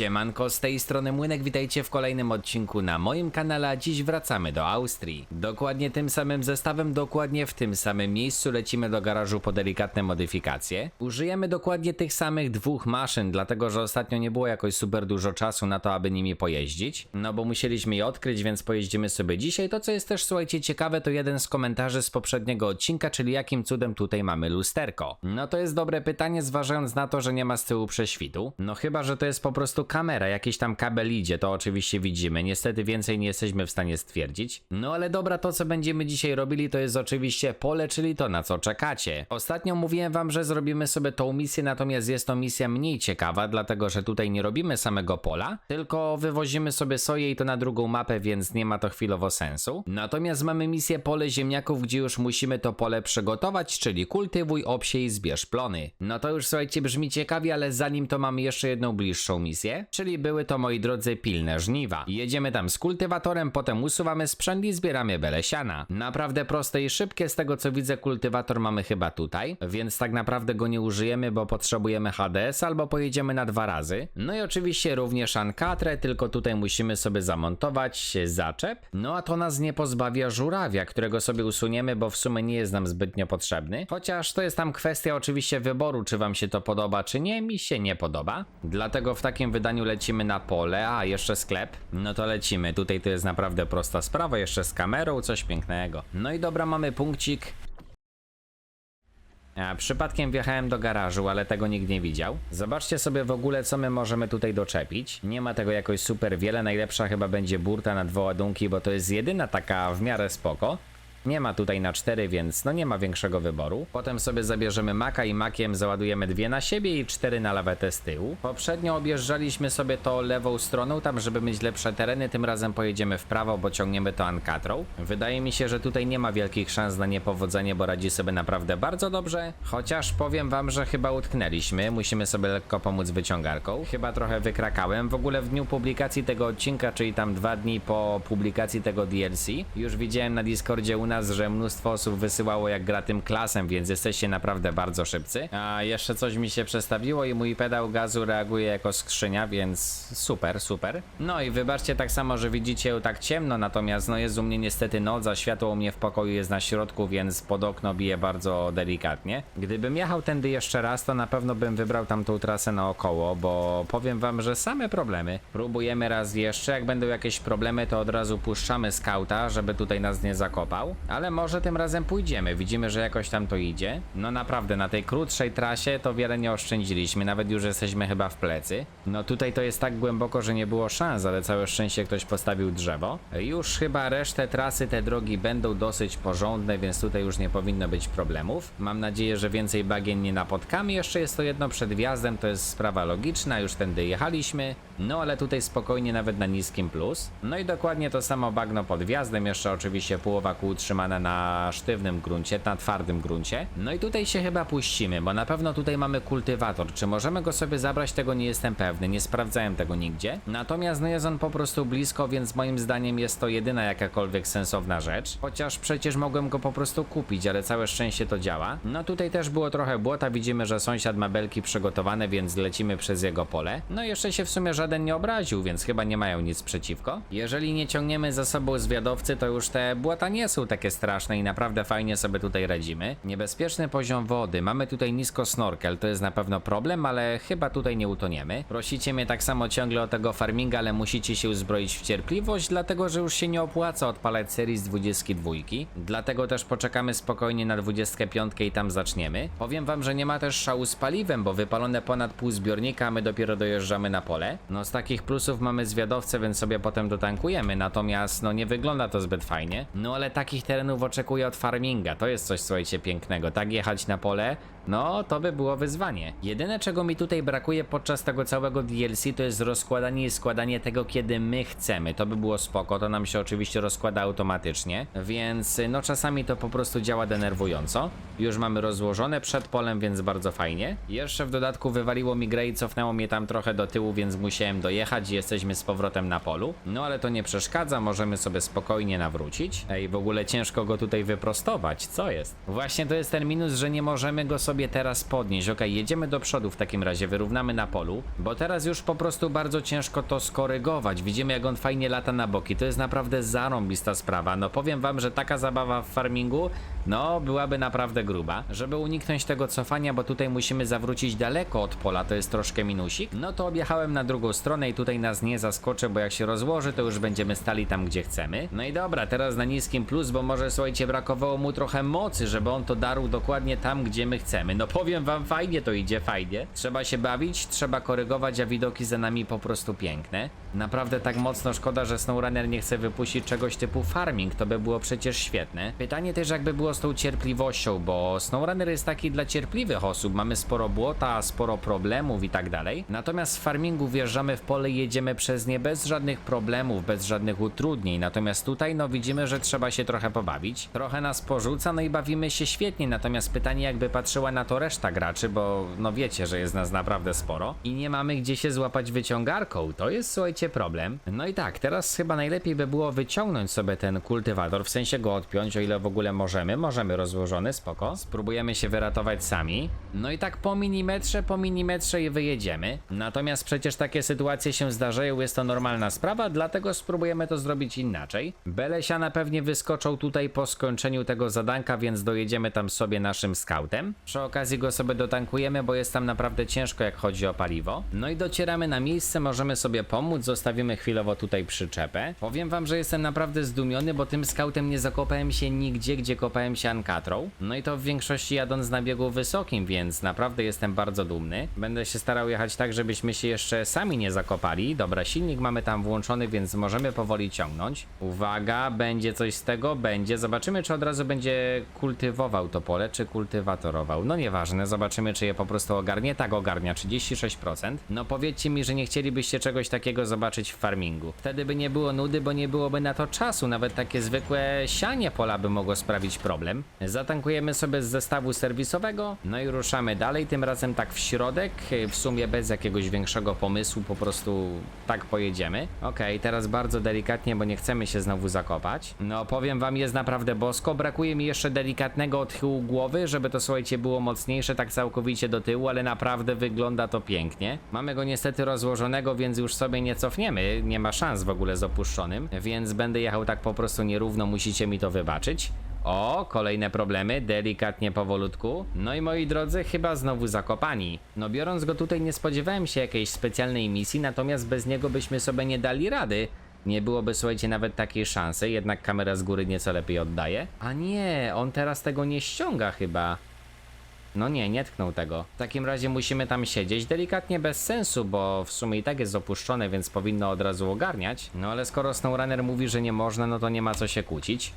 Siemanko, z tej strony Młynek, witajcie w kolejnym odcinku na moim kanale, a dziś wracamy do Austrii. Dokładnie tym samym zestawem, dokładnie w tym samym miejscu lecimy do garażu po delikatne modyfikacje. Użyjemy dokładnie tych samych dwóch maszyn, dlatego że ostatnio nie było jakoś super dużo czasu na to, aby nimi pojeździć. No bo musieliśmy je odkryć, więc pojeździmy sobie dzisiaj. To co jest też, słuchajcie, ciekawe, to jeden z komentarzy z poprzedniego odcinka, czyli jakim cudem tutaj mamy lusterko. No to jest dobre pytanie, zważając na to, że nie ma z tyłu prześwitu. No chyba, że to jest po prostu kamera, jakiś tam kabel idzie, to oczywiście widzimy. Niestety więcej nie jesteśmy w stanie stwierdzić. No ale dobra, to co będziemy dzisiaj robili, to jest oczywiście pole, czyli to na co czekacie. Ostatnio mówiłem wam, że zrobimy sobie tą misję, natomiast jest to misja mniej ciekawa, dlatego że tutaj nie robimy samego pola, tylko wywozimy sobie soję i to na drugą mapę, więc nie ma to chwilowo sensu. Natomiast mamy misję pole ziemniaków, gdzie już musimy to pole przygotować, czyli kultywuj, obsiej, zbierz plony. No to już słuchajcie, brzmi ciekawie, ale zanim to mamy jeszcze jedną bliższą misję, czyli były to moi drodzy pilne żniwa. Jedziemy tam z kultywatorem, potem usuwamy sprzęt i zbieramy belesiana. Naprawdę proste i szybkie, z tego co widzę kultywator mamy chyba tutaj, więc tak naprawdę go nie użyjemy, bo potrzebujemy HDS albo pojedziemy na dwa razy. No i oczywiście również ankatrę, tylko tutaj musimy sobie zamontować zaczep. No a to nas nie pozbawia żurawia, którego sobie usuniemy, bo w sumie nie jest nam zbytnio potrzebny. Chociaż to jest tam kwestia oczywiście wyboru, czy wam się to podoba, czy nie. Mi się nie podoba. Dlatego w takim wydaniu lecimy na pole, a jeszcze sklep. No to lecimy. Tutaj to jest naprawdę prosta sprawa, jeszcze z kamerą, coś pięknego. No i dobra, mamy punkcik. A, przypadkiem wjechałem do garażu, ale tego nikt nie widział. Zobaczcie sobie w ogóle, co my możemy tutaj doczepić. Nie ma tego jakoś super wiele. Najlepsza chyba będzie burta na dwa ładunki, bo to jest jedyna taka w miarę spoko. Nie ma tutaj na 4, więc no nie ma większego wyboru. Potem sobie zabierzemy maka i makiem załadujemy dwie na siebie i cztery na lawetę z tyłu. Poprzednio objeżdżaliśmy sobie to lewą stroną, tam żeby mieć lepsze tereny, tym razem pojedziemy w prawo, bo ciągniemy to ankatrą. Wydaje mi się, że tutaj nie ma wielkich szans na niepowodzenie, bo radzi sobie naprawdę bardzo dobrze. Chociaż powiem wam, że chyba utknęliśmy, musimy sobie lekko pomóc wyciągarką. Chyba trochę wykrakałem. W ogóle w dniu publikacji tego odcinka, czyli tam dwa dni po publikacji tego DLC, już widziałem na Discordzie u nas, że mnóstwo osób wysyłało jak gra tym klasem, więc jesteście naprawdę bardzo szybcy. A jeszcze coś mi się przestawiło i mój pedał gazu reaguje jako skrzynia, więc super, super. No i wybaczcie tak samo, że widzicie tak ciemno, natomiast no jest u mnie niestety noc, a światło u mnie w pokoju jest na środku, więc pod okno bije bardzo delikatnie. Gdybym jechał tędy jeszcze raz, to na pewno bym wybrał tamtą trasę naokoło, bo powiem wam, że same problemy. Próbujemy raz jeszcze, jak będą jakieś problemy, to od razu puszczamy skauta, żeby tutaj nas nie zakopał. Ale może tym razem pójdziemy, widzimy, że jakoś tam to idzie. No naprawdę, na tej krótszej trasie to wiele nie oszczędziliśmy, nawet już jesteśmy chyba w plecy. No tutaj to jest tak głęboko, że nie było szans, ale całe szczęście ktoś postawił drzewo. Już chyba resztę trasy, te drogi będą dosyć porządne, więc tutaj już nie powinno być problemów. Mam nadzieję, że więcej bagien nie napotkamy. Jeszcze jest to jedno przed wjazdem, to jest sprawa logiczna, już tędy jechaliśmy. No ale tutaj spokojnie nawet na niskim plus. No i dokładnie to samo bagno pod wjazdem, jeszcze oczywiście połowa kół trzymana na sztywnym gruncie, na twardym gruncie. No i tutaj się chyba puścimy, bo na pewno tutaj mamy kultywator. Czy możemy go sobie zabrać, tego nie jestem pewny, nie sprawdzałem tego nigdzie. Natomiast no jest on po prostu blisko, więc moim zdaniem jest to jedyna jakakolwiek sensowna rzecz. Chociaż przecież mogłem go po prostu kupić, ale całe szczęście to działa. No tutaj też było trochę błota, widzimy, że sąsiad ma belki przygotowane, więc lecimy przez jego pole. No jeszcze się w sumie żaden nie obraził, więc chyba nie mają nic przeciwko. Jeżeli nie ciągniemy za sobą zwiadowcy, to już te błota nie są takie straszne i naprawdę fajnie sobie tutaj radzimy. Niebezpieczny poziom wody, mamy tutaj nisko snorkel, to jest na pewno problem, ale chyba tutaj nie utoniemy. Prosicie mnie tak samo ciągle o tego farminga, ale musicie się uzbroić w cierpliwość, dlatego że już się nie opłaca odpalać serii z 22. Dlatego też poczekamy spokojnie na 25 i tam zaczniemy. Powiem wam, że nie ma też szału z paliwem, bo wypalone ponad pół zbiornika, a my dopiero dojeżdżamy na pole. No z takich plusów mamy zwiadowcę, więc sobie potem dotankujemy, natomiast no nie wygląda to zbyt fajnie. No ale takich terenów oczekuję od farminga, to jest coś słuchajcie pięknego. Tak jechać na pole, no to by było wyzwanie. Jedyne czego mi tutaj brakuje podczas tego całego DLC to jest rozkładanie i składanie tego kiedy my chcemy. To by było spoko, to nam się oczywiście rozkłada automatycznie, więc no czasami to po prostu działa denerwująco. Już mamy rozłożone przed polem, więc bardzo fajnie. Jeszcze w dodatku wywaliło mi grę i cofnęło mnie tam trochę do tyłu, więc musiałem dojechać i jesteśmy z powrotem na polu. No ale to nie przeszkadza, możemy sobie spokojnie nawrócić. Ej, w ogóle ciężko go tutaj wyprostować, co jest? Właśnie to jest ten minus, że nie możemy go sobie sobie teraz podnieść. Okej, jedziemy do przodu w takim razie, wyrównamy na polu, bo teraz już po prostu bardzo ciężko to skorygować. Widzimy jak on fajnie lata na boki, to jest naprawdę zarąbista sprawa. No powiem wam, że taka zabawa w farmingu, no byłaby naprawdę gruba. Żeby uniknąć tego cofania, bo tutaj musimy zawrócić daleko od pola, to jest troszkę minusik, no to objechałem na drugą stronę i tutaj nas nie zaskoczy, bo jak się rozłoży, to już będziemy stali tam, gdzie chcemy. No i dobra, teraz na niskim plus, bo może słuchajcie, brakowało mu trochę mocy, żeby on to darł dokładnie tam, gdzie my chcemy. No powiem wam, fajnie to idzie, fajnie. Trzeba się bawić, trzeba korygować, a widoki za nami po prostu piękne. Naprawdę tak mocno szkoda, że SnowRunner nie chce wypuścić czegoś typu farming, to by było przecież świetne. Pytanie też jakby było z tą cierpliwością, bo SnowRunner jest taki dla cierpliwych osób, mamy sporo błota, sporo problemów i tak dalej. Natomiast w farmingu wjeżdżamy w pole i jedziemy przez nie bez żadnych problemów, bez żadnych utrudnień. Natomiast tutaj no widzimy, że trzeba się trochę pobawić. Trochę nas porzuca, no i bawimy się świetnie. Natomiast pytanie jakby patrzyła na to reszta graczy, bo no wiecie, że jest nas naprawdę sporo i nie mamy gdzie się złapać wyciągarką. To jest słuchajcie problem. No i tak, teraz chyba najlepiej by było wyciągnąć sobie ten kultywator, w sensie go odpiąć, o ile w ogóle możemy. Możemy rozłożony, spoko. Spróbujemy się wyratować sami. No i tak po milimetrze, po milimetrze i wyjedziemy. Natomiast przecież takie sytuacje się zdarzają, jest to normalna sprawa, dlatego spróbujemy to zrobić inaczej. Belesiana pewnie wyskoczą tutaj po skończeniu tego zadanka, więc dojedziemy tam sobie naszym skautem. Przy okazji go sobie dotankujemy, bo jest tam naprawdę ciężko jak chodzi o paliwo. No i docieramy na miejsce, możemy sobie pomóc, zostawimy chwilowo tutaj przyczepę. Powiem wam, że jestem naprawdę zdumiony, bo tym skautem nie zakopałem się nigdzie, gdzie kopałem się ankatrą. No i to w większości jadąc na biegu wysokim, więc naprawdę jestem bardzo dumny. Będę się starał jechać tak, żebyśmy się jeszcze sami nie zakopali. Dobra, silnik mamy tam włączony, więc możemy powoli ciągnąć. Uwaga, będzie coś z tego? Będzie. Zobaczymy, czy od razu będzie kultywował to pole, czy kultywatorował. No nieważne, zobaczymy, czy je po prostu ogarnie. Tak, ogarnia 36%. No powiedzcie mi, że nie chcielibyście czegoś takiego zobaczyć w farmingu. Wtedy by nie było nudy, bo nie byłoby na to czasu. Nawet takie zwykłe sianie pola by mogło sprawić problem. Zatankujemy sobie z zestawu serwisowego, no i ruszamy dalej. Tym razem tak w środek, w sumie bez jakiegoś większego pomysłu, po prostu tak pojedziemy. Okej, teraz bardzo delikatnie, bo nie chcemy się znowu zakopać. No powiem wam, jest naprawdę bosko. Brakuje mi jeszcze delikatnego odchyłu głowy, żeby to słuchajcie było mocniejsze, tak całkowicie do tyłu, ale naprawdę wygląda to pięknie. Mamy go niestety rozłożonego, więc już sobie nie cofniemy. Nie ma szans w ogóle z opuszczonym, więc będę jechał tak po prostu nierówno, musicie mi to wybaczyć. O, kolejne problemy, delikatnie powolutku. No i moi drodzy, chyba znowu zakopani. No biorąc go tutaj nie spodziewałem się jakiejś specjalnej misji, natomiast bez niego byśmy sobie nie dali rady. Nie byłoby, słuchajcie, nawet takiej szansy, jednak kamera z góry nieco lepiej oddaje. A nie, on teraz tego nie ściąga chyba. No nie, nie tknął tego. W takim razie musimy tam siedzieć, delikatnie bez sensu, bo w sumie i tak jest opuszczone, więc powinno od razu ogarniać. No ale skoro SnowRunner mówi, że nie można, no to nie ma co się kłócić.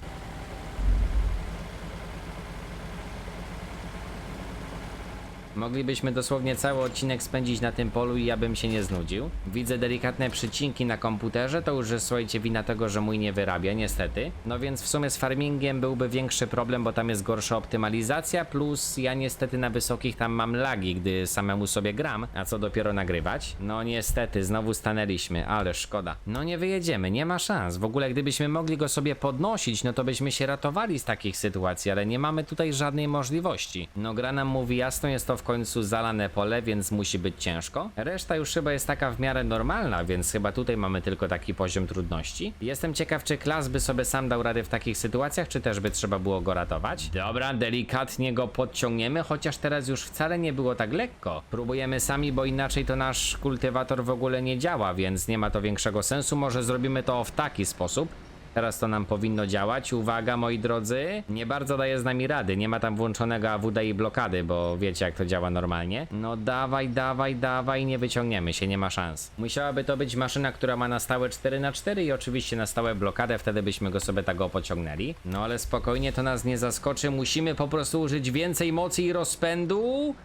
Moglibyśmy dosłownie cały odcinek spędzić na tym polu i ja bym się nie znudził. Widzę delikatne przycinki na komputerze, to już jest słuchajcie wina tego, że mój nie wyrabia, niestety. No więc w sumie z farmingiem byłby większy problem, bo tam jest gorsza optymalizacja, plus ja niestety na wysokich tam mam lagi, gdy samemu sobie gram, a co dopiero nagrywać. No niestety, znowu stanęliśmy, ale szkoda. No nie wyjedziemy, nie ma szans. W ogóle gdybyśmy mogli go sobie podnosić, no to byśmy się ratowali z takich sytuacji, ale nie mamy tutaj żadnej możliwości. No gra nam mówi jasno, jest to w końcu zalane pole, więc musi być ciężko. Reszta już chyba jest taka w miarę normalna, więc chyba tutaj mamy tylko taki poziom trudności. Jestem ciekaw, czy klas by sobie sam dał radę w takich sytuacjach, czy też by trzeba było go ratować. Dobra, delikatnie go podciągniemy, chociaż teraz już wcale nie było tak lekko. Próbujemy sami, bo inaczej to nasz kultywator w ogóle nie działa, więc nie ma to większego sensu. Może zrobimy to w taki sposób. Teraz to nam powinno działać. Uwaga, moi drodzy. Nie bardzo daje z nami rady. Nie ma tam włączonego AWD i blokady, bo wiecie jak to działa normalnie. No dawaj, dawaj, dawaj, nie wyciągniemy się, nie ma szans. Musiałaby to być maszyna, która ma na stałe 4x4 i oczywiście na stałe blokadę, wtedy byśmy go sobie tak pociągnęli. No ale spokojnie, to nas nie zaskoczy. Musimy po prostu użyć więcej mocy i rozpędu.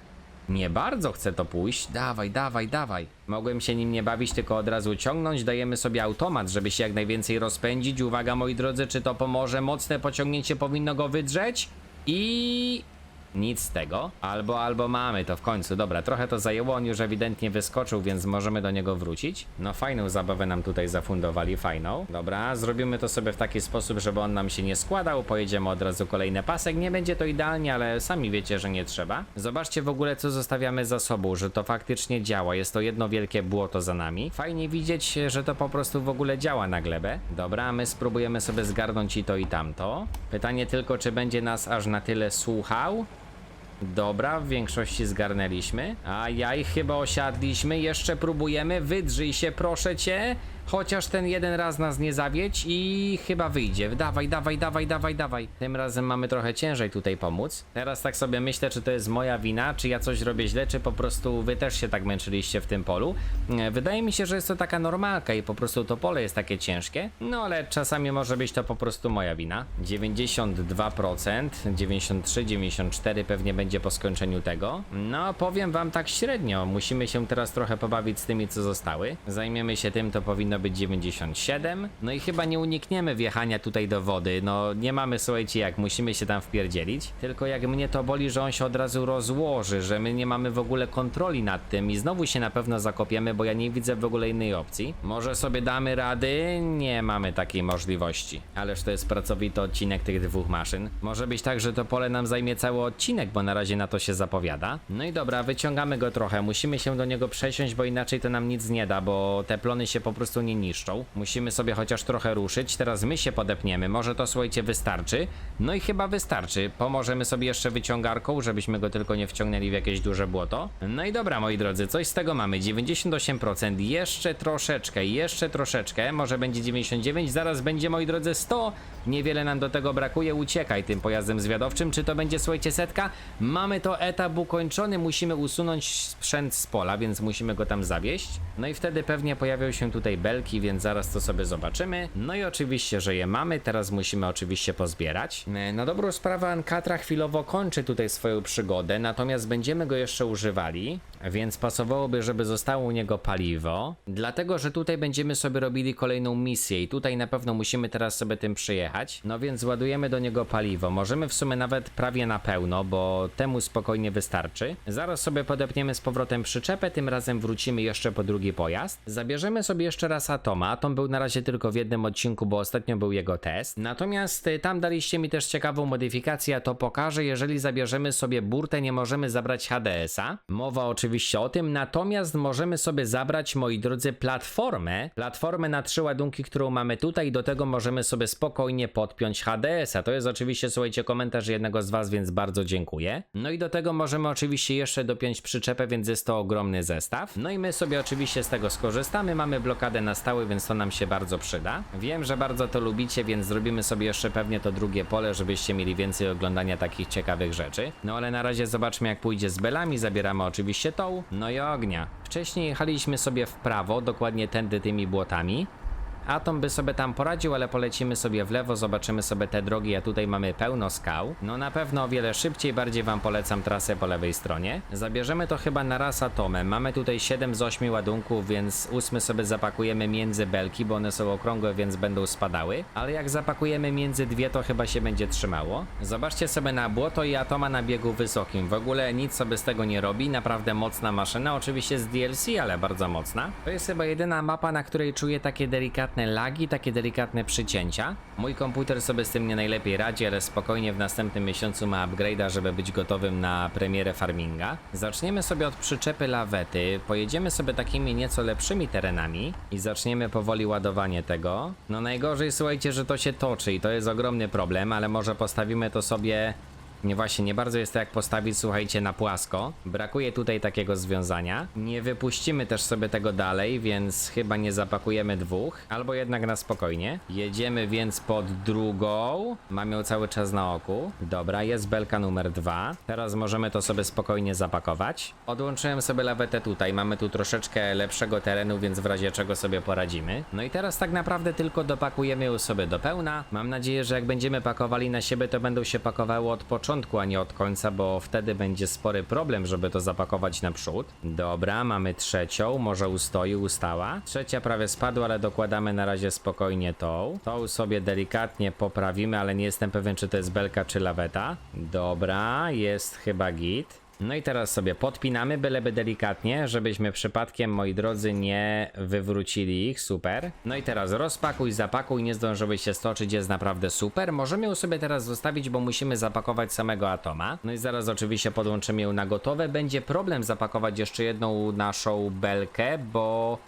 Nie bardzo chcę to pójść. Dawaj, dawaj, dawaj. Mogłem się nim nie bawić, tylko od razu ciągnąć. Dajemy sobie automat, żeby się jak najwięcej rozpędzić. Uwaga, moi drodzy, czy to pomoże? Mocne pociągnięcie powinno go wydrzeć. I... Nic z tego. Albo, albo mamy to w końcu. Dobra, trochę to zajęło, on już ewidentnie wyskoczył, więc możemy do niego wrócić. No fajną zabawę nam tutaj zafundowali, fajną. Dobra, zrobimy to sobie w taki sposób, żeby on nam się nie składał. Pojedziemy od razu kolejny pasek. Nie będzie to idealnie, ale sami wiecie, że nie trzeba. Zobaczcie w ogóle, co zostawiamy za sobą, że to faktycznie działa. Jest to jedno wielkie błoto za nami. Fajnie widzieć, że to po prostu w ogóle działa na glebę. Dobra, my spróbujemy sobie zgarnąć i to i tamto. Pytanie tylko, czy będzie nas aż na tyle słuchał? Dobra, w większości zgarnęliśmy. A jaj, chyba osiadliśmy. Jeszcze próbujemy. Wydrzyj się, proszę cię. Chociaż ten jeden raz nas nie zawiedź i chyba wyjdzie. Dawaj, dawaj, dawaj, dawaj, dawaj. Tym razem mamy trochę ciężej tutaj pomóc. Teraz tak sobie myślę, czy to jest moja wina, czy ja coś robię źle, czy po prostu wy też się tak męczyliście w tym polu. E, Wydaje mi się, że jest to taka normalka i po prostu to pole jest takie ciężkie. No ale czasami może być to po prostu moja wina. 92%, 93, 94 pewnie będzie po skończeniu tego. No powiem wam tak średnio. Musimy się teraz trochę pobawić z tymi, co zostały. Zajmiemy się tym, to powinno być 97. No i chyba nie unikniemy wjechania tutaj do wody. No nie mamy, słuchajcie, jak musimy się tam wpierdzielić. Tylko jak mnie to boli, że on się od razu rozłoży, że my nie mamy w ogóle kontroli nad tym i znowu się na pewno zakopiemy, bo ja nie widzę w ogóle innej opcji. Może sobie damy rady? Nie mamy takiej możliwości. Ależ to jest pracowity odcinek tych dwóch maszyn. Może być tak, że to pole nam zajmie cały odcinek, bo na razie na to się zapowiada. No i dobra, wyciągamy go trochę. Musimy się do niego przesiąść, bo inaczej to nam nic nie da, bo te plony się po prostu nie niszczą. Musimy sobie chociaż trochę ruszyć. Teraz my się podepniemy. Może to słuchajcie wystarczy. No i chyba wystarczy. Pomożemy sobie jeszcze wyciągarką, żebyśmy go tylko nie wciągnęli w jakieś duże błoto. No i dobra, moi drodzy, coś z tego mamy. 98%, jeszcze troszeczkę, jeszcze troszeczkę. Może będzie 99, zaraz będzie, moi drodzy, 100. Niewiele nam do tego brakuje. Uciekaj tym pojazdem zwiadowczym. Czy to będzie, słuchajcie, setka? Mamy to etap ukończony. Musimy usunąć sprzęt z pola, więc musimy go tam zawieść. No i wtedy pewnie pojawią się tutaj belki, więc zaraz to sobie zobaczymy. No i oczywiście, że je mamy. Teraz musimy oczywiście pozbierać. E, Na dobrą sprawę Ankatra chwilowo kończy tutaj swoją przygodę, natomiast będziemy go jeszcze używali, więc pasowałoby, żeby zostało u niego paliwo. Dlatego, że tutaj będziemy sobie robili kolejną misję i tutaj na pewno musimy teraz sobie tym przyjechać. No więc ładujemy do niego paliwo. Możemy w sumie nawet prawie na pełno, bo temu spokojnie wystarczy. Zaraz sobie podepniemy z powrotem przyczepę, tym razem wrócimy jeszcze po drugi pojazd. Zabierzemy sobie jeszcze raz Atoma. Atom był na razie tylko w jednym odcinku, bo ostatnio był jego test. Natomiast y, tam daliście mi też ciekawą modyfikację, a to pokażę. Jeżeli zabierzemy sobie burtę, nie możemy zabrać HDS-a. Mowa oczywiście o tym, natomiast możemy sobie zabrać, moi drodzy, platformę. Platformę na trzy ładunki, którą mamy tutaj. Do tego możemy sobie spokojnie podpiąć HDS-a. To jest oczywiście, słuchajcie, komentarz jednego z Was, więc bardzo dziękuję. No i do tego możemy oczywiście jeszcze dopiąć przyczepę, więc jest to ogromny zestaw. No i my sobie oczywiście z tego skorzystamy. Mamy blokadę na stałe, więc to nam się bardzo przyda. Wiem, że bardzo to lubicie, więc zrobimy sobie jeszcze pewnie to drugie pole, żebyście mieli więcej oglądania takich ciekawych rzeczy. No ale na razie zobaczmy jak pójdzie z belami. Zabieramy oczywiście tą. No i ognia. Wcześniej jechaliśmy sobie w prawo, dokładnie tędy tymi błotami. Atom by sobie tam poradził, ale polecimy sobie w lewo, zobaczymy sobie te drogi, a tutaj mamy pełno skał. No na pewno o wiele szybciej, bardziej wam polecam trasę po lewej stronie. Zabierzemy to chyba na raz atomem. Mamy tutaj 7 z 8 ładunków, więc 8 sobie zapakujemy między belki, bo one są okrągłe, więc będą spadały. Ale jak zapakujemy między dwie, to chyba się będzie trzymało. Zobaczcie sobie na błoto i atoma na biegu wysokim. W ogóle nic sobie z tego nie robi, naprawdę mocna maszyna, oczywiście z DLC, ale bardzo mocna. To jest chyba jedyna mapa, na której czuję takie delikatne lagi, takie delikatne przycięcia. Mój komputer sobie z tym nie najlepiej radzi, ale spokojnie w następnym miesiącu ma upgrade'a, żeby być gotowym na premierę farminga. Zaczniemy sobie od przyczepy lawety, pojedziemy sobie takimi nieco lepszymi terenami i zaczniemy powoli ładowanie tego. No najgorzej słuchajcie, że to się toczy i to jest ogromny problem, ale może postawimy to sobie nie właśnie, nie bardzo jest to jak postawić, słuchajcie, na płasko. Brakuje tutaj takiego związania. Nie wypuścimy też sobie tego dalej, więc chyba nie zapakujemy dwóch, albo jednak na spokojnie. Jedziemy więc pod drugą. Mam ją cały czas na oku. Dobra, jest belka numer dwa. Teraz możemy to sobie spokojnie zapakować. Odłączyłem sobie lawetę tutaj. Mamy tu troszeczkę lepszego terenu, więc w razie czego sobie poradzimy. No i teraz tak naprawdę tylko dopakujemy ją sobie do pełna. Mam nadzieję, że jak będziemy pakowali na siebie, to będą się pakowały od początku początku, a nie od końca, bo wtedy będzie spory problem, żeby to zapakować naprzód. Dobra, mamy trzecią, może ustoi, ustała. Trzecia prawie spadła, ale dokładamy na razie spokojnie tą. Tą sobie delikatnie poprawimy, ale nie jestem pewien, czy to jest belka, czy laweta. Dobra, jest chyba git. No i teraz sobie podpinamy, byleby delikatnie, żebyśmy przypadkiem, moi drodzy, nie wywrócili ich, super. No i teraz rozpakuj, zapakuj, nie zdążyłeś się stoczyć, jest naprawdę super. Możemy ją sobie teraz zostawić, bo musimy zapakować samego atoma. No i zaraz oczywiście podłączymy ją na gotowe. Będzie problem zapakować jeszcze jedną naszą belkę, bo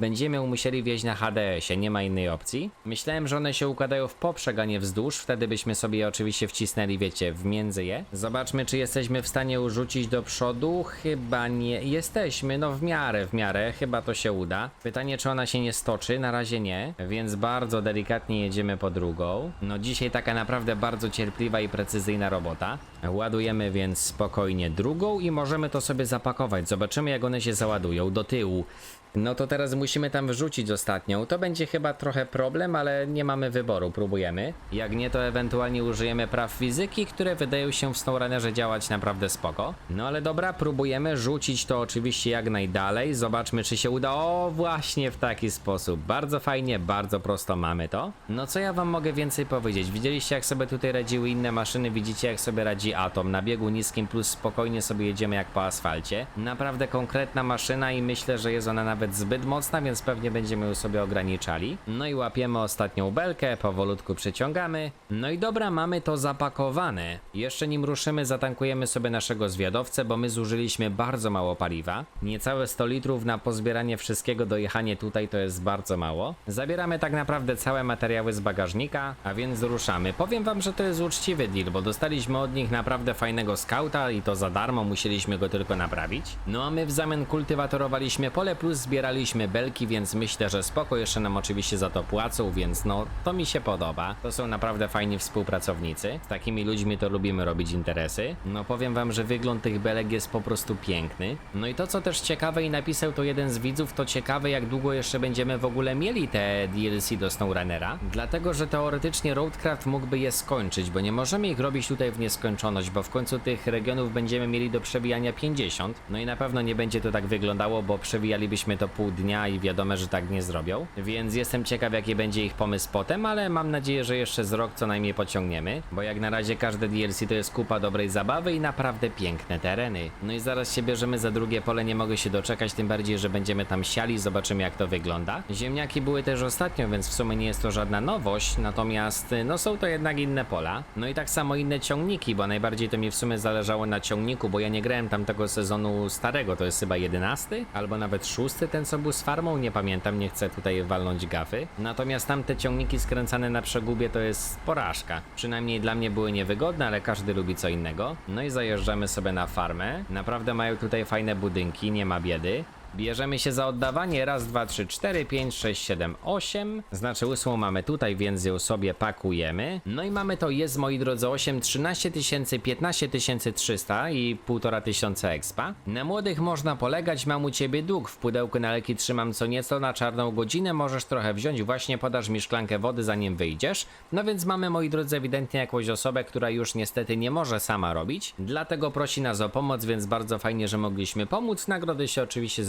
Będziemy musieli wieźć na HDS-ie, nie ma innej opcji. Myślałem, że one się układają w poprzek, a nie wzdłuż, wtedy byśmy sobie oczywiście wcisnęli, wiecie, w między je. Zobaczmy, czy jesteśmy w stanie urzucić do przodu. Chyba nie. Jesteśmy, no w miarę, w miarę, chyba to się uda. Pytanie, czy ona się nie stoczy? Na razie nie, więc bardzo delikatnie jedziemy po drugą. No dzisiaj taka naprawdę bardzo cierpliwa i precyzyjna robota. Ładujemy więc spokojnie drugą i możemy to sobie zapakować. Zobaczymy, jak one się załadują do tyłu. No to teraz musimy tam wrzucić ostatnią. To będzie chyba trochę problem, ale nie mamy wyboru, próbujemy. Jak nie, to ewentualnie użyjemy praw fizyki, które wydają się w SnowRunnerze działać naprawdę spoko. No ale dobra, próbujemy rzucić to oczywiście jak najdalej. Zobaczmy, czy się uda. O, właśnie w taki sposób. Bardzo fajnie, bardzo prosto mamy to. No co ja wam mogę więcej powiedzieć? Widzieliście, jak sobie tutaj radziły inne maszyny, widzicie, jak sobie radzi Atom. Na biegu niskim plus spokojnie sobie jedziemy jak po asfalcie. Naprawdę konkretna maszyna i myślę, że jest ona nawet zbyt mocna, więc pewnie będziemy ją sobie ograniczali. No i łapiemy ostatnią belkę, powolutku przeciągamy. No i dobra, mamy to zapakowane. Jeszcze nim ruszymy, zatankujemy sobie naszego zwiadowcę, bo my zużyliśmy bardzo mało paliwa. Niecałe 100 litrów na pozbieranie wszystkiego, dojechanie tutaj to jest bardzo mało. Zabieramy tak naprawdę całe materiały z bagażnika, a więc ruszamy. Powiem wam, że to jest uczciwy deal, bo dostaliśmy od nich naprawdę fajnego skauta i to za darmo, musieliśmy go tylko naprawić. No a my w zamian kultywatorowaliśmy pole plus zbieraliśmy belki, więc myślę, że spoko jeszcze nam oczywiście za to płacą, więc no to mi się podoba. To są naprawdę fajni współpracownicy. Z takimi ludźmi to lubimy robić interesy. No powiem wam, że wygląd tych belek jest po prostu piękny. No i to co też ciekawe i napisał to jeden z widzów, to ciekawe jak długo jeszcze będziemy w ogóle mieli te DLC do SnowRunnera. Dlatego, że teoretycznie Roadcraft mógłby je skończyć, bo nie możemy ich robić tutaj w nieskończoność, bo w końcu tych regionów będziemy mieli do przewijania 50. No i na pewno nie będzie to tak wyglądało, bo przewijalibyśmy to pół dnia i wiadomo, że tak nie zrobią. Więc jestem ciekaw, jaki będzie ich pomysł potem, ale mam nadzieję, że jeszcze z rok co najmniej pociągniemy, bo jak na razie każde DLC to jest kupa dobrej zabawy i naprawdę piękne tereny. No i zaraz się bierzemy za drugie pole, nie mogę się doczekać, tym bardziej, że będziemy tam siali, zobaczymy jak to wygląda. Ziemniaki były też ostatnio, więc w sumie nie jest to żadna nowość, natomiast no są to jednak inne pola. No i tak samo inne ciągniki, bo najbardziej to mi w sumie zależało na ciągniku, bo ja nie grałem tamtego sezonu starego, to jest chyba 11 albo nawet 6 ten co był z farmą, nie pamiętam, nie chcę tutaj walnąć gafy. Natomiast tamte ciągniki skręcane na przegubie to jest porażka. Przynajmniej dla mnie były niewygodne, ale każdy lubi co innego. No i zajeżdżamy sobie na farmę. Naprawdę mają tutaj fajne budynki, nie ma biedy. Bierzemy się za oddawanie. Raz, dwa, trzy, cztery, pięć, sześć, siedem, osiem. Znaczy ósmą mamy tutaj, więc ją sobie pakujemy. No i mamy to jest, moi drodzy, 8, 13 tysięcy, 15 300 i 1,5 tysiąca expa. Na młodych można polegać, mam u ciebie dług. W pudełku na leki trzymam co nieco na czarną godzinę. Możesz trochę wziąć, właśnie podasz mi szklankę wody zanim wyjdziesz. No więc mamy, moi drodzy, ewidentnie jakąś osobę, która już niestety nie może sama robić. Dlatego prosi nas o pomoc, więc bardzo fajnie, że mogliśmy pomóc. Nagrody się oczywiście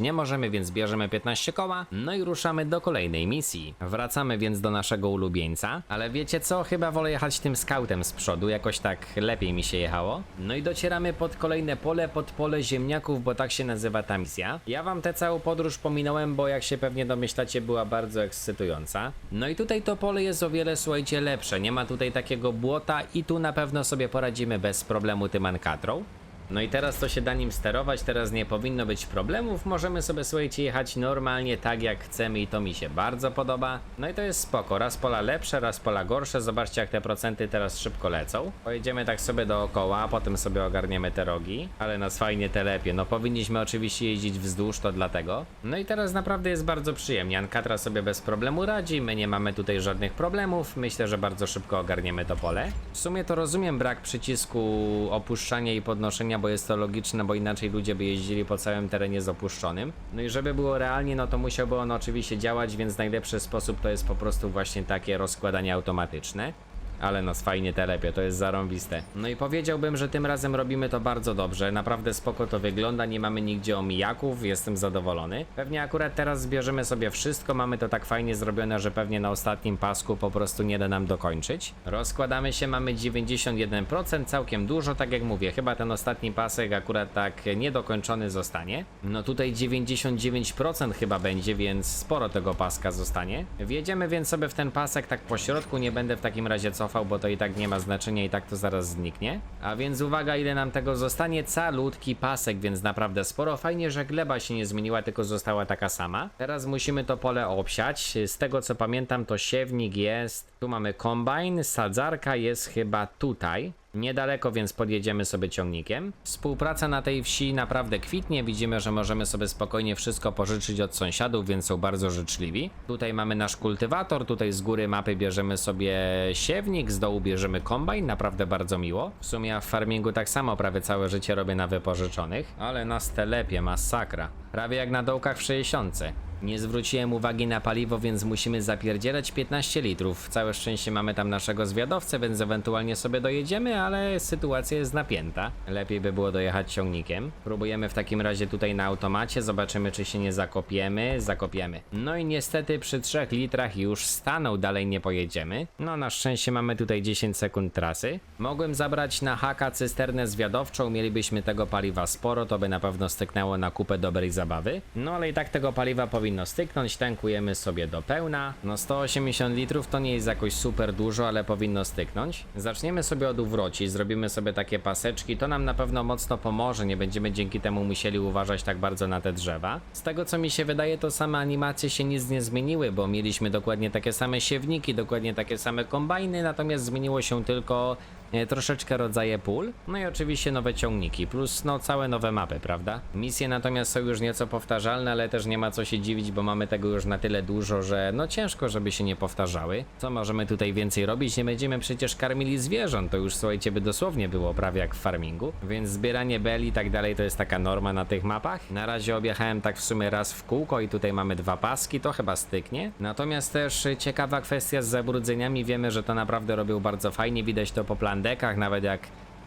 nie możemy, więc bierzemy 15 koła. No i ruszamy do kolejnej misji. Wracamy więc do naszego ulubieńca, ale wiecie co? Chyba wolę jechać tym skautem z przodu, jakoś tak lepiej mi się jechało. No i docieramy pod kolejne pole, pod pole ziemniaków, bo tak się nazywa ta misja. Ja wam tę całą podróż pominąłem, bo jak się pewnie domyślacie, była bardzo ekscytująca. No i tutaj to pole jest o wiele, słuchajcie, lepsze. Nie ma tutaj takiego błota i tu na pewno sobie poradzimy bez problemu tym ankatrą. No i teraz to się da nim sterować, teraz nie powinno być problemów, możemy sobie słuchajcie jechać normalnie tak jak chcemy i to mi się bardzo podoba. No i to jest spoko, raz pola lepsze, raz pola gorsze, zobaczcie jak te procenty teraz szybko lecą. Pojedziemy tak sobie dookoła, potem sobie ogarniemy te rogi, ale nas fajnie telepie, no powinniśmy oczywiście jeździć wzdłuż, to dlatego. No i teraz naprawdę jest bardzo przyjemnie, Ankatra sobie bez problemu radzi, my nie mamy tutaj żadnych problemów, myślę, że bardzo szybko ogarniemy to pole. W sumie to rozumiem brak przycisku opuszczania i podnoszenia bo jest to logiczne, bo inaczej ludzie by jeździli po całym terenie z opuszczonym. No i żeby było realnie, no to musiałby on oczywiście działać, więc najlepszy sposób to jest po prostu właśnie takie rozkładanie automatyczne. Ale nas fajnie telepie, to jest zarąbiste. No i powiedziałbym, że tym razem robimy to bardzo dobrze. Naprawdę spoko to wygląda, nie mamy nigdzie omijaków, jestem zadowolony. Pewnie akurat teraz zbierzemy sobie wszystko, mamy to tak fajnie zrobione, że pewnie na ostatnim pasku po prostu nie da nam dokończyć. Rozkładamy się, mamy 91%, całkiem dużo, tak jak mówię, chyba ten ostatni pasek akurat tak niedokończony zostanie. No tutaj 99% chyba będzie, więc sporo tego paska zostanie. Wjedziemy więc sobie w ten pasek tak po środku, nie będę w takim razie cofał, bo to i tak nie ma znaczenia i tak to zaraz zniknie. A więc uwaga, ile nam tego zostanie, calutki pasek, więc naprawdę sporo. Fajnie, że gleba się nie zmieniła, tylko została taka sama. Teraz musimy to pole obsiać. Z tego co pamiętam, to siewnik jest. Tu mamy kombajn, sadzarka jest chyba tutaj. Niedaleko, więc podjedziemy sobie ciągnikiem. Współpraca na tej wsi naprawdę kwitnie. Widzimy, że możemy sobie spokojnie wszystko pożyczyć od sąsiadów, więc są bardzo życzliwi. Tutaj mamy nasz kultywator, tutaj z góry mapy bierzemy sobie siewnik, z dołu bierzemy kombajn, naprawdę bardzo miło. W sumie ja w farmingu tak samo prawie całe życie robię na wypożyczonych, ale na stelepie masakra. Prawie jak na dołkach w 60. Nie zwróciłem uwagi na paliwo, więc musimy zapierdzielać 15 litrów. Całe szczęście mamy tam naszego zwiadowcę, więc ewentualnie sobie dojedziemy, ale sytuacja jest napięta. Lepiej by było dojechać ciągnikiem. Próbujemy w takim razie tutaj na automacie, zobaczymy czy się nie zakopiemy. Zakopiemy. No i niestety przy 3 litrach już stanął, dalej nie pojedziemy. No na szczęście mamy tutaj 10 sekund trasy. Mogłem zabrać na haka cysternę zwiadowczą, mielibyśmy tego paliwa sporo, to by na pewno styknęło na kupę dobrej zabawy. No ale i tak tego paliwa powinno styknąć, tankujemy sobie do pełna. No 180 litrów to nie jest jakoś super dużo, ale powinno styknąć. Zaczniemy sobie od uwroci, zrobimy sobie takie paseczki, to nam na pewno mocno pomoże, nie będziemy dzięki temu musieli uważać tak bardzo na te drzewa. Z tego co mi się wydaje, to same animacje się nic nie zmieniły, bo mieliśmy dokładnie takie same siewniki, dokładnie takie same kombajny, natomiast zmieniło się tylko troszeczkę rodzaje pól, no i oczywiście nowe ciągniki, plus no całe nowe mapy, prawda? Misje natomiast są już nieco powtarzalne, ale też nie ma co się dziwić, bo mamy tego już na tyle dużo, że no ciężko, żeby się nie powtarzały. Co możemy tutaj więcej robić? Nie będziemy przecież karmili zwierząt, to już słuchajcie, by dosłownie było prawie jak w farmingu, więc zbieranie bel i tak dalej to jest taka norma na tych mapach. Na razie objechałem tak w sumie raz w kółko i tutaj mamy dwa paski, to chyba styknie. Natomiast też ciekawa kwestia z zabrudzeniami, wiemy, że to naprawdę robił bardzo fajnie, widać to po plandekach, nawet jak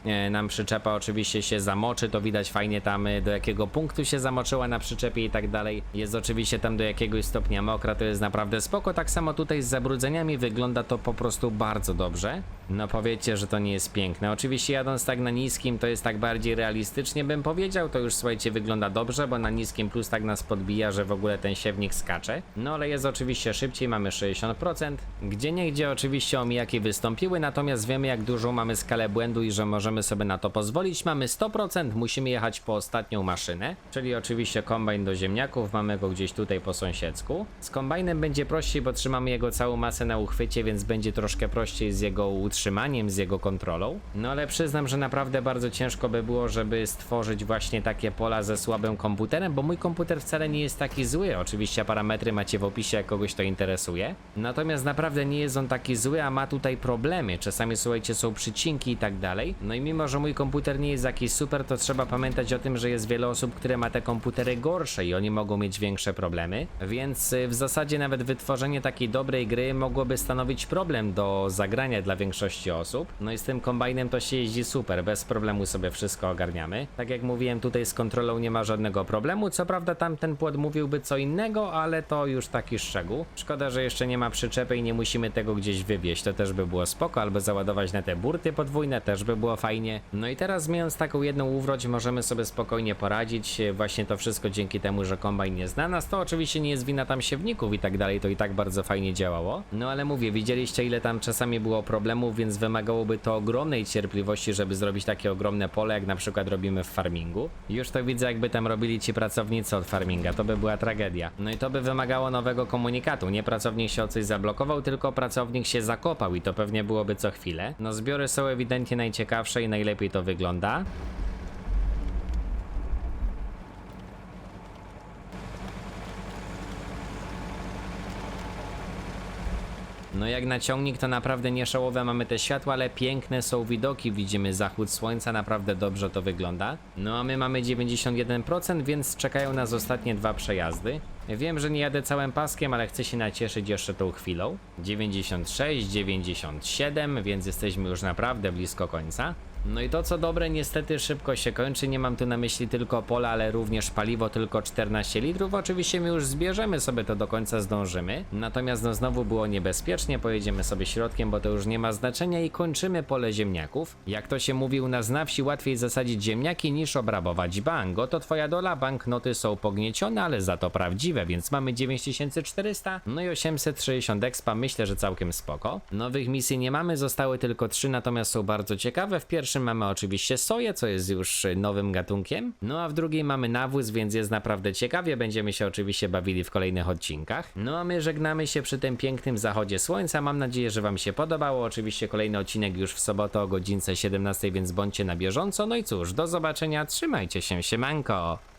e, nam przyczepa oczywiście się zamoczy, to widać fajnie tam e, do jakiego punktu się zamoczyła na przyczepie i tak dalej. Jest oczywiście tam do jakiegoś stopnia mokra, to jest naprawdę spoko. Tak samo tutaj z zabrudzeniami wygląda to po prostu bardzo dobrze. No powiecie, że to nie jest piękne. Oczywiście jadąc tak na niskim, to jest tak bardziej realistycznie bym powiedział. To już słuchajcie wygląda dobrze, bo na niskim plus tak nas podbija, że w ogóle ten siewnik skacze. No ale jest oczywiście szybciej, mamy 60%. Gdzie niegdzie oczywiście omijaki wystąpiły, natomiast wiemy jak dużą mamy skalę błędu i że możemy sobie na to pozwolić. Mamy 100%, musimy jechać po ostatnią maszynę, czyli oczywiście kombajn do ziemniaków, mamy go gdzieś tutaj po sąsiedzku. Z kombajnem będzie prościej, bo trzymamy jego całą masę na uchwycie, więc będzie troszkę prościej z jego utrzymaniem, z jego kontrolą. No ale przyznam, że naprawdę bardzo ciężko by było, żeby stworzyć właśnie takie pola ze słabym komputerem, bo mój komputer wcale nie jest taki zły. Oczywiście parametry macie w opisie, jak kogoś to interesuje. Natomiast naprawdę nie jest on taki zły, a ma tutaj problemy. Czasami słuchajcie, są przycinki i tak dalej. No i mimo, że mój komputer nie jest jakiś super, to trzeba pamiętać o tym, że jest wiele osób, które ma te komputery gorsze i oni mogą mieć większe problemy. Więc y, w zasadzie nawet wytworzenie takiej dobrej gry mogłoby stanowić problem do zagrania dla większości osób. No i z tym kombajnem to się jeździ super, bez problemu sobie wszystko ogarniamy. Tak jak mówiłem, tutaj z kontrolą nie ma żadnego problemu. Co prawda tamten płot mówiłby co innego, ale to już taki szczegół. Szkoda, że jeszcze nie ma przyczepy i nie musimy tego gdzieś wywieźć. To też by było spoko, albo załadować na te burty podwójne, też by było fajnie. No i teraz zmieniając taką jedną uwroć, możemy sobie spokojnie poradzić. Właśnie to wszystko dzięki temu, że kombajn nie zna nas. To oczywiście nie jest wina tam siewników i tak dalej, to i tak bardzo fajnie działało. No ale mówię, widzieliście ile tam czasami było problemów, więc wymagałoby to ogromnej cierpliwości, żeby zrobić takie ogromne pole, jak na przykład robimy w farmingu. Już to widzę, jakby tam robili ci pracownicy od farminga, to by była tragedia. No i to by wymagało nowego komunikatu. Nie pracownik się o coś zablokował, tylko pracownik się zakopał i to pewnie byłoby co chwilę. No zbiory są ewidentnie najciekawsze i najlepiej to wygląda. No jak na ciągnik to naprawdę nie szałowe mamy te światła, ale piękne są widoki, widzimy zachód słońca, naprawdę dobrze to wygląda. No a my mamy 91%, więc czekają nas ostatnie dwa przejazdy. Wiem, że nie jadę całym paskiem, ale chcę się nacieszyć jeszcze tą chwilą. 96, 97, więc jesteśmy już naprawdę blisko końca. No i to co dobre, niestety szybko się kończy. Nie mam tu na myśli tylko pola, ale również paliwo, tylko 14 litrów. Oczywiście my już zbierzemy sobie to do końca, zdążymy. Natomiast no znowu było niebezpiecznie, pojedziemy sobie środkiem, bo to już nie ma znaczenia i kończymy pole ziemniaków. Jak to się mówi u nas na wsi, łatwiej zasadzić ziemniaki niż obrabować bank. Oto twoja dola, banknoty są pogniecione, ale za to prawdziwe, więc mamy 9400, no i 860 expa, myślę, że całkiem spoko. Nowych misji nie mamy, zostały tylko trzy, natomiast są bardzo ciekawe. W pierwszym mamy oczywiście soję, co jest już nowym gatunkiem, no a w drugiej mamy nawóz, więc jest naprawdę ciekawie, będziemy się oczywiście bawili w kolejnych odcinkach. No a my żegnamy się przy tym pięknym zachodzie słońca, mam nadzieję, że wam się podobało, oczywiście kolejny odcinek już w sobotę o godzince 17, więc bądźcie na bieżąco, no i cóż, do zobaczenia, trzymajcie się, siemanko!